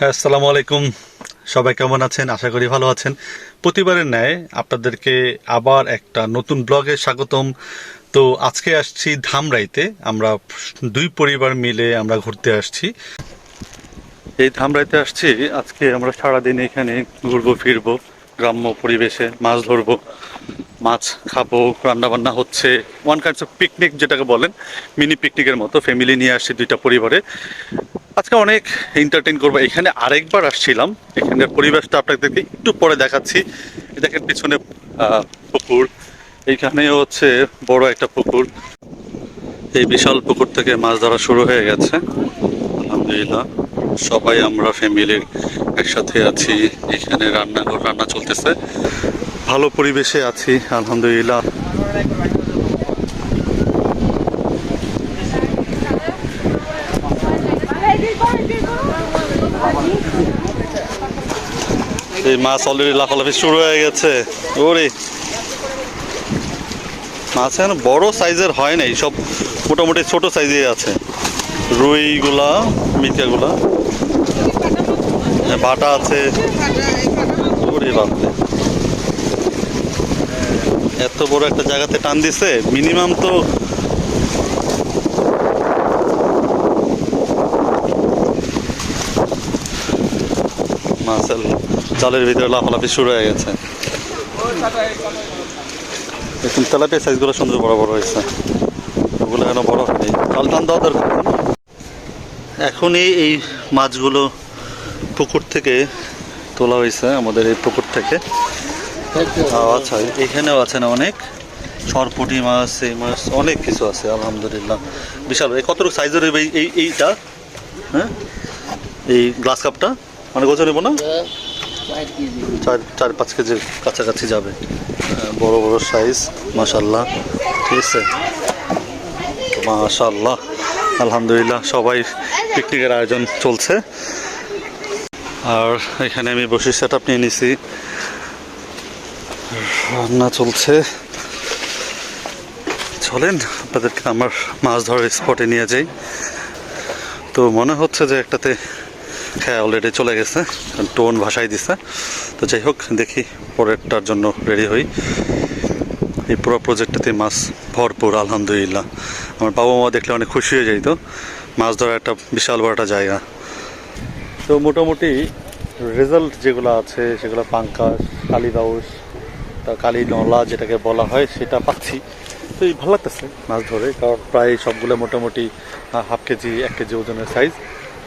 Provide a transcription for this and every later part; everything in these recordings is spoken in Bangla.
হ্যাঁ আসসালামু আলাইকুম। সবাই কেমন আছেন? আশা করি ভালো আছেন। প্রতিবারের ন্যায় আপনাদেরকে আবার একটা নতুন ব্লগে স্বাগতম। তো আজকে আসছি ধামরাইতে। আমরা দুই পরিবার মিলে আমরা ঘুরতে আসছি। এই ধামরাইতে আসছি। আজকে আমরা সারাদিন এখানে ঘুরবো, ফিরবো, গ্রাম্য পরিবেশে মাছ ধরবো, মাছ খাব রান্না বান্না হচ্ছে। ওয়ান কাইন্ডস অফ পিকনিক যেটাকে বলেন, মিনি পিকনিকের মতো ফ্যামিলি নিয়ে আসছি দুইটা পরিবারে। আজকে অনেক এন্টারটেইন করব। এখানে আরেকবার আসছিলাম। এখানের পরিবেশটা আপনাদেরকে একটু পরে দেখাচ্ছি। দেখেন পিছনে পুকুর। এইখানেও হচ্ছে বড় একটা পুকুর। এই বিশাল পুকুর থেকে মাছ ধরা শুরু হয়ে গেছে। আলহামদুলিল্লাহ। সবাই আমরা ফ্যামিলির একসাথে আছি। এখানে রান্নাঘর, রান্না চলতেছে। ভালো পরিবেশে আছি। আলহামদুলিল্লাহ। এই মাছ অলরেডি লাফালাফি শুরু হয়ে গেছে। ওরে। মাছ এখন বড় সাইজের হয় নাই সব মোটামুটি ছোট সাইজে আছে। রুইগুলা মিরকাগুলা হ্যাঁ, বাটা আছে। এত বড় একটা জায়গাতে টান দিছে মিনিমাম তো মাছের জালের ভিতরে লাফালাফি শুরু হয়ে গেছে। এখন তেলাপিয়া সাইজগুলো সুন্দর বড় বড় হয়েছে। ওগুলো এখনও বড় হয়নি। কাল টান দেওয়া দরকার এখনই এই মাছগুলো পুকুর থেকে তোলা হয়েছে, আমাদের এই পুকুর থেকে। আচ্ছা এখানেও আছে না অনেক? সরপুটি মাছ, এই মাছ, অনেক কিছু আছে, আলহামদুলিল্লাহ। বিশাল, এই কতটুকু সাইজের এই এই- এইটা? হ্যাঁ? এই গ্লাস কাপটা মানে গোছা নেব না? চার চার পাঁচ কেজির কাছাকাছি যাবে। বড় বড় সাইজ মাশাল্লাহ ঠিক আছে? মাশাল্লাহ আলহামদুলিল্লাহ, সবাই পিকনিকের আয়োজন চলছে। আর এখানে আমি বসে সেট আপ নিয়ে নিছি। রান্না চলছে। চলেন, আপনাদেরকে আমার মাছ ধরার স্পটে নিয়ে যাই। তো মনে হচ্ছে যে একটাতে হ্যাঁ অলরেডি চলে গেছে। টোন ভাসাই দিছে। তো যাই হোক, দেখি পরেরটার জন্য রেডি হই। এই পুরো প্রজেক্টটাতে মাছ ভরপুর, আলহামদুলিল্লাহ। আমার বাবা মা দেখলে অনেক খুশি হয়ে যাইতো মাছ ধরার একটা বিশাল বড় একটা জায়গা। তো মোটামুটি রেজাল্ট যেগুলো আছে, সেগুলো পাঙ্কাস কালীবাউস তা কালী নলা যেটাকে বলা হয়, সেটা পাচ্ছি। তো এই ভালো লাগতেছে মাছ ধরে, কারণ প্রায় সবগুলো মোটামুটি হাফ কেজি, এক কেজি ওজনের সাইজ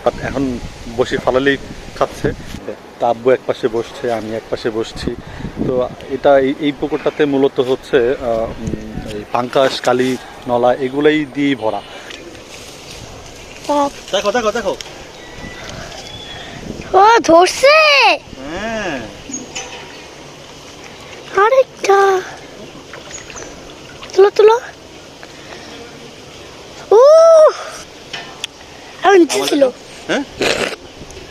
এখন বসে ফালালেই খাচ্ছে। তা আব্বু এক পাশে বসছে আমি এক পাশে বসছি। তো এটা এই- এই পুকুরটাতে মূলত হচ্ছে পাঙ্কাস কালী নলা এগুলাই দিয়েই ভরা। দেখো দেখো দেখো। ও ধরছে! হ্যাঁ। আরেকটা। তুলো তুলো। ও আর ছিল। হ্যাঁ?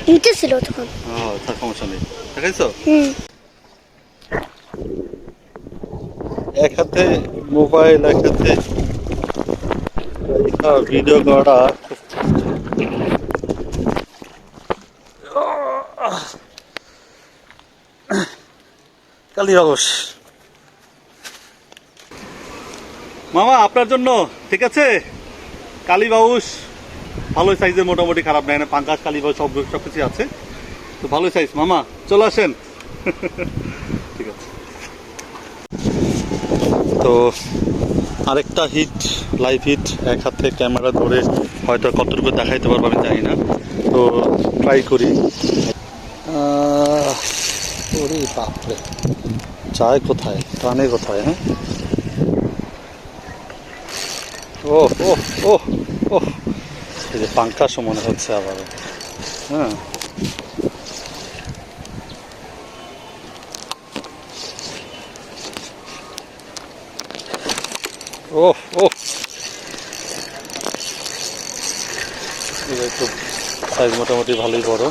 নিচে ছিল তখন। ও তার সমস্যা নেই। দেখাইছো? হুম। এক হাতে মোবাইল এক হাতে ভিডিও করা কালী মামা আপনার জন্য ঠিক আছে? কালী বাউস। ভালো সাইজের মোটামুটি খারাপ না পাঙ্কাশ কালী বাউস সব সব কিছু আছে। তো ভালো সাইজ, মামা, চলে আসেন। ঠিক আছে। তো আরেকটা হিট লাইভ হিট এক হাতে ক্যামেরা ধরে হয়তো কতটুকু দেখাইতে পারব আমি জানি না। তো ট্রাই করি। বাপরে। চায় কোথায়? টানে কোথায় হ্যাঁ? ও ও ও এই যে পাঙ্কাশও মনে হচ্ছে আবার। হ্যাঁ। ও ও একটু সাইজ মোটামুটি ভালোই বড়।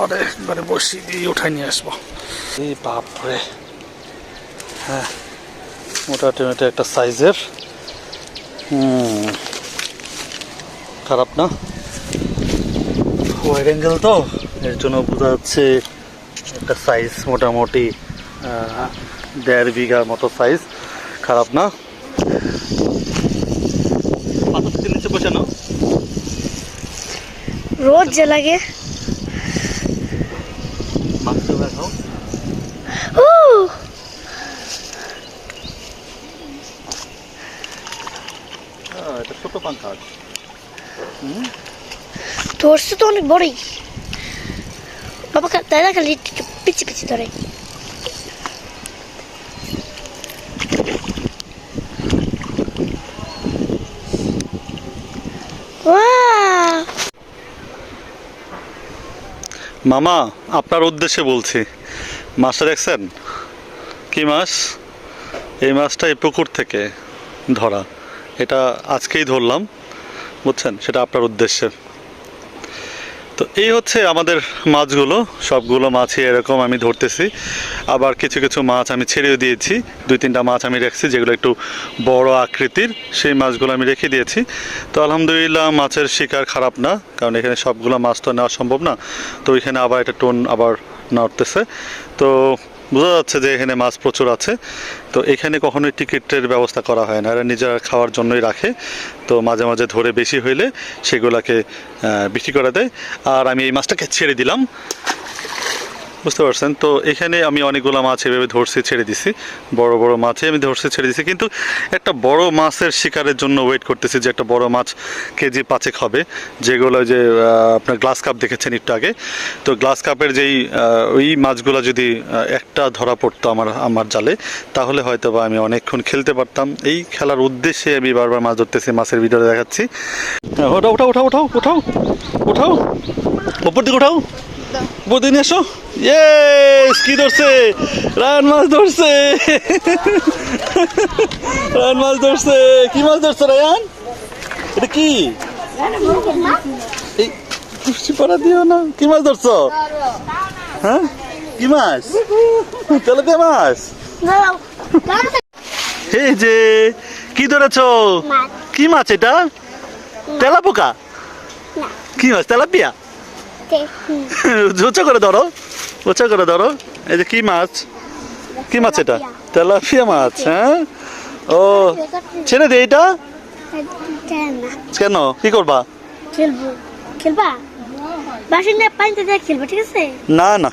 আরে একবারে বসি দিয়ে উঠাই নিয়ে আসব। এই বাপরে। হ্যাঁ মোটামুটি একটা সাইজের হুম। খারাপ না? ওয়াইড অ্যাঙ্গেল তো এর জন্য বোঝা যাচ্ছে একটা সাইজ মোটামুটি দেড় বিঘার মতো সাইজ খারাপ না? পাথরটির নিচে বসানো। যে লাগে। মাছটা দেখাও ও আহ, এটা ছোট পাঙ্খা ধরছে তো অনেক বড়ই বাবা দাদা খালি পিছি পিছি ধরে মামা আপনার উদ্দেশ্যে বলছি। মাছটা দেখছেন? কি মাছ? এই মাছটা এই পুকুর থেকে ধরা। এটা আজকেই ধরলাম। বুঝছেন? সেটা আপনার উদ্দেশ্যে। তো এই হচ্ছে আমাদের মাছগুলো। সবগুলো মাছই এরকম আমি ধরতেছি। আবার কিছু কিছু মাছ আমি ছেড়েও দিয়েছি। দুই তিনটা মাছ আমি রেখেছি যেগুলো একটু বড় আকৃতির। সেই মাছগুলো আমি রেখে দিয়েছি। তো আলহামদুলিল্লাহ মাছের শিকার খারাপ না, কারণ এখানে সবগুলো মাছ তো নেওয়া সম্ভব না। তো এখানে আবার একটা টোন আবার নড়তেছে। তো বোঝা যাচ্ছে যে এখানে মাছ প্রচুর আছে। তো এখানে কখনোই টিকিটের ব্যবস্থা করা হয় না। এরা নিজেরা খাওয়ার জন্যই রাখে। তো মাঝে মাঝে ধরে বেশি হইলে সেগুলাকে বিক্রি করে দেয়। আর আমি এই মাছটাকে ছেড়ে দিলাম। বুঝতে পারছেন। তো এখানে আমি অনেকগুলো মাছ এভাবে ধরছি ছেড়ে দিছি। বড় বড় মাছে আমি ধরছি ছেড়ে দিছি। কিন্তু একটা বড় মাছের শিকারের জন্য ওয়েট করতেছি যে একটা বড় মাছ কেজি পাঁচেক হবে। যেগুলো যে আপনার গ্লাস কাপ দেখেছেন একটু আগে। তো গ্লাস কাপের যেই ওই মাছগুলো যদি একটা ধরা পড়তো আমার আমার জালে তাহলে হয়তো বা আমি অনেকক্ষণ খেলতে পারতাম। এই খেলার উদ্দেশ্যে আমি বারবার মাছ ধরতেছি মাছের ভিডিও দেখাচ্ছি। হ্যাঁ, ওঠাও ওঠাও ওঠাও ওঠাও ওঠাও ওঠাও। ওপর দিকে ওঠাও। উপর নিয়ে এসো ইয়েস কি ধরছে? রায়ন মাছ ধরছে। রায়ন মাছ ধরছে। কি মাছ ধরছে রায়ান? এটা কি? এই পুষ্টি পাড়া দিও না। কি মাছ ধরছো? হ্যাঁ? কি মাছ? তেলাপিয়া মাছ? এই যে কি ধরেছো? কি মাছ এটা? তেলাপোকা? কি মাছ? তেলাপিয়া? উঁচা করে ধরো। উঁচা করে ধরো। এই যে কি মাছ? কি মাছ এটা? তেলাপিয়া। মাছ হ্যাঁ? ও ছেড়ে দে এটা কেন? কি করবা? খেলব। খেলবা? বাসিন্দা পানিতে খেলব ঠিক আছে? না না।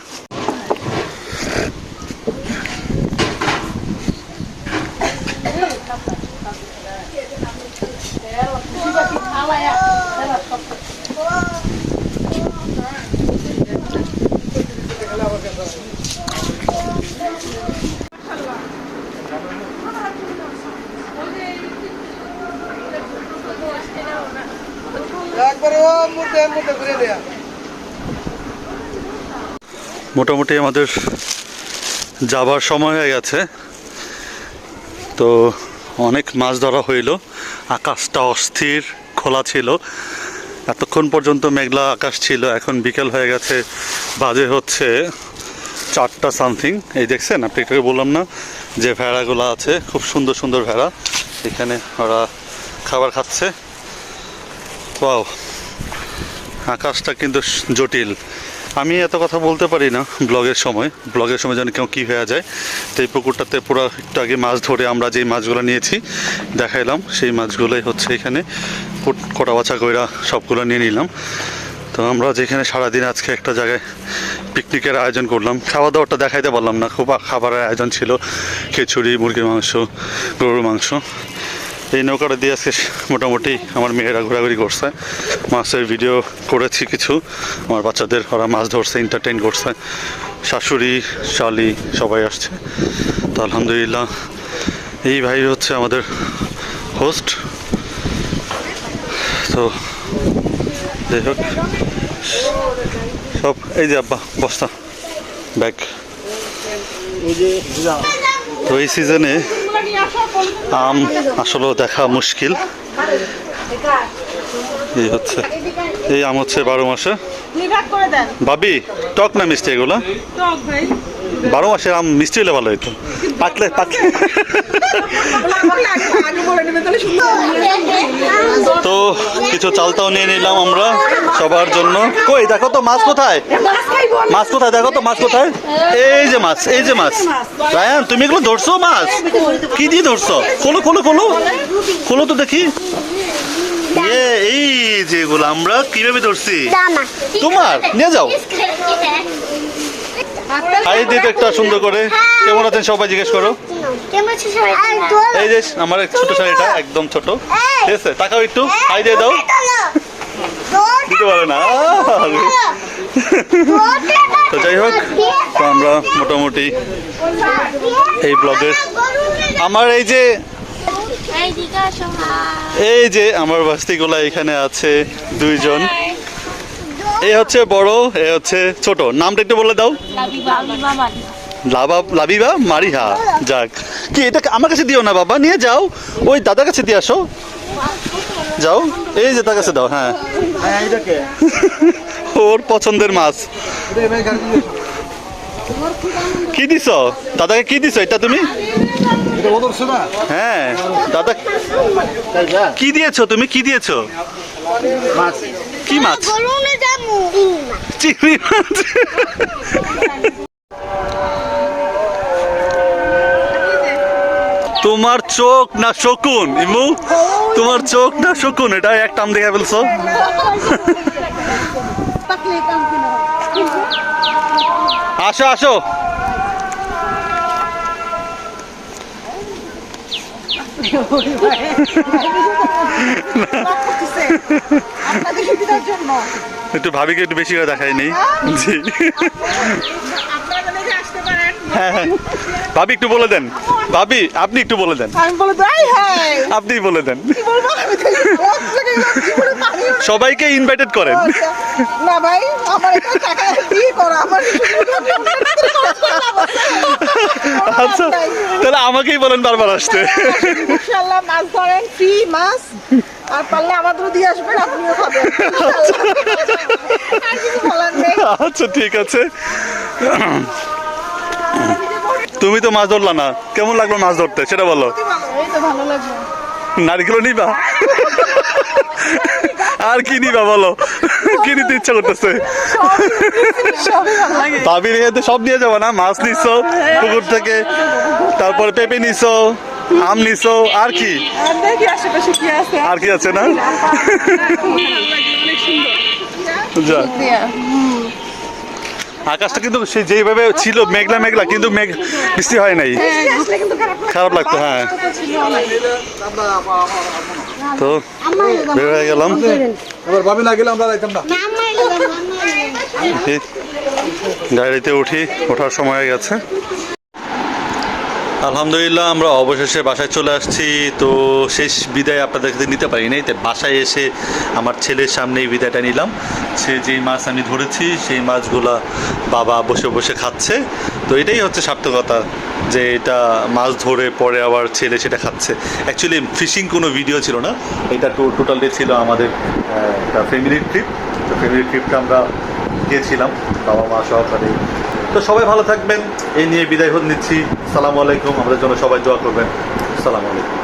মোটামুটি আমাদের যাবার সময় হয়ে গেছে। তো অনেক মাছ ধরা হইল। আকাশটা অস্থির, খোলা ছিল। এতক্ষণ পর্যন্ত মেঘলা আকাশ ছিল। এখন বিকেল হয়ে গেছে, বাজে হচ্ছে চারটা সামথিং। এই দেখছেন, আপনি একটু বললাম না, যে ভেড়াগুলো আছে, খুব সুন্দর সুন্দর ভেড়া। এখানে ওরা খাবার খাচ্ছে। ওয়াও। আকাশটা কিন্তু জটিল। আমি এত কথা বলতে পারি না ব্লগের সময়। ব্লগের সময় যেন কেউ কী হয়ে যায়। তো এই পুকুরটাতে পুরো একটু আগে মাছ ধরে আমরা যেই মাছগুলো নিয়েছি, দেখাইলাম, সেই মাছগুলোই হচ্ছে এখানে। কুট- বাছা কইরা সবগুলো নিয়ে নিলাম। তো আমরা যেখানে সারাদিন আজকে একটা জায়গায় পিকনিকের আয়োজন করলাম খাওয়া দাওয়াটা দেখাইতে পারলাম না। খুব খাবারের আয়োজন ছিল। খিচুড়ি, মুরগির মাংস, গরুর মাংস। এই নৌকাটা দিয়ে আজকে মোটামুটি আমার মেয়েরা ঘোরাঘুরি করছে। মাছের ভিডিও করেছি কিছু। আমার বাচ্চাদের, ওরা মাছ ধরছে এন্টারটেইন করছে। শাশুড়ি, শালি সবাই আসছে। তো আলহামদুলিল্লাহ, এই ভাই হচ্ছে আমাদের হোস্ট তো যাই হোক, সব, এই যে আব্বা, বস্তা ব্যাগ তো এই সিজনে আম আসলে দেখা মুশকিল। এই হচ্ছে এই আম হচ্ছে বারো মাসে। দুই করে দেন। ভাবি টক না মিষ্টি এগুলো? টক ভাই। বারো মাসের আম মিষ্টি হলে ভালো হতো পাকলে পাকলে। তো কিছু চালতাও নিয়ে নিলাম আমরা সবার জন্য। কই দেখো তো মাছ কোথায়? মাছ কোথায়? দেখো তো মাছ কোথায়? এই যে মাছ এই যে মাছ। রায়ান তুমি এগুলো ধরছো মাছ? কি দিয়ে ধরছো? খোলো খোলো খোলো। খোলো তো দেখি। এই যে এগুলো আমরা কীভাবে ধরছি? তোমার? নিয়ে যাও। হাই দিতে একটা সুন্দর করে। কেমন আছেন সবাই জিজ্ঞেস করো। এই যে আমার ছোট শাড়িটা একদম ছোট। ঠিক আছে তাকাও একটু। হাই দিয়ে দাও। দিতে পারে না। তো যাই হোক তো আমরা মোটামুটি এই ব্লগের আমার এই যে এই যে আমার বাস্তিগুলা এখানে আছে দুইজন। এই হচ্ছে বড় এ হচ্ছে ছোট। নামটা একটু বলে দাও। লাভা লাবিবা মারিহা। যাক। কি এটা আমার কাছে দিও না বাবা নিয়ে যাও। ওই দাদার কাছে দিয়ে আসো। যাও। এই যে তার কাছে দাও হ্যাঁ। ওর পছন্দের মাছ। কি দিছ? দাদাকে কি দিছ? এটা তুমি? হ্যাঁ দাদা কি দিয়েছ তুমি? কি দিয়েছ? কি মাছ? চিংড়ি মাছ। তোমার চোখ না শকুন ইমু? তোমার চোখ না শকুন এটা এক টাম দেখে ফেলছো? আসো আসো আপনাদের সুবিধার জন্য একটু ভাবিকে একটু বেশি করে দেখাই নেই। জি। ভাবি একটু বলে দেন। ভাবি আপনি একটু বলে দেন। আপনি বলে দেন। সবাইকে ইনভাইটেড করেন। না ভাই আমার টাকা দিয়ে করো? আমার আচ্ছা তাহলে আমাকেই বলেন বারবার আসতে। ইনশাল্লাহ মাছ ধরেন ফ্রি মাছ? আর পারলে আমাদেরও দিয়ে আসবেন আপনিও খাবেন। ইনশাআল্লাহ। আচ্ছা ঠিক আছে। তুমি তো মাছ ধরলা না। কেমন লাগল মাছ ধরতে? সেটা বলো। এই তো ভালো লাগবে নারিকেলও নিবা? আর কি নিবা বলো? কি নিতে ইচ্ছা করতেছে? ভাবির এতে সব নিয়ে যাব না মাছ নিছো পুকুর থেকে তারপরে পেঁপে নিছো আম নিছো আর কি? আর কি আছে না? অনেক যা। আকাশটা কিন্তু সে যেইভাবে ছিল মেঘলা মেঘলা কিন্তু মেঘ বৃষ্টি হয় নাই। খারাপ লাগতো হ্যাঁ। তো বের হয়ে গেলাম। এবার ভাবি না গেলে আমরা যাইতাম না। গাড়িতে উঠি ওঠার সময় গেছে। আলহামদুলিল্লাহ, আমরা অবশেষে বাসায় চলে আসছি। তো শেষ বিদায় আপনাদের কাছে নিতে পারি নাই, তাই বাসায় এসে আমার ছেলের সামনেই বিদায়টা নিলাম। সে যেই মাছ আমি ধরেছি, সেই মাছগুলা বাবা বসে বসে খাচ্ছে। তো এটাই হচ্ছে সার্থকতা, যে এটা মাছ ধরে পরে আবার ছেলে সেটা খাচ্ছে। অ্যাকচুয়ালি ফিশিং কোনো ভিডিও ছিল না, এটা টোটালি ছিল আমাদের একটা ফ্যামিলি ট্রিপ তো ফ্যামিলি ট্রিপটা আমরা গিয়েছিলাম বাবা মা সহকারে। তো সবাই ভালো থাকবেন। এই নিয়ে বিদায় নিচ্ছি। সালাম আলাইকুম। আমাদের জন্য সবাই দোয়া করবেন। সালাম আলাইকুম।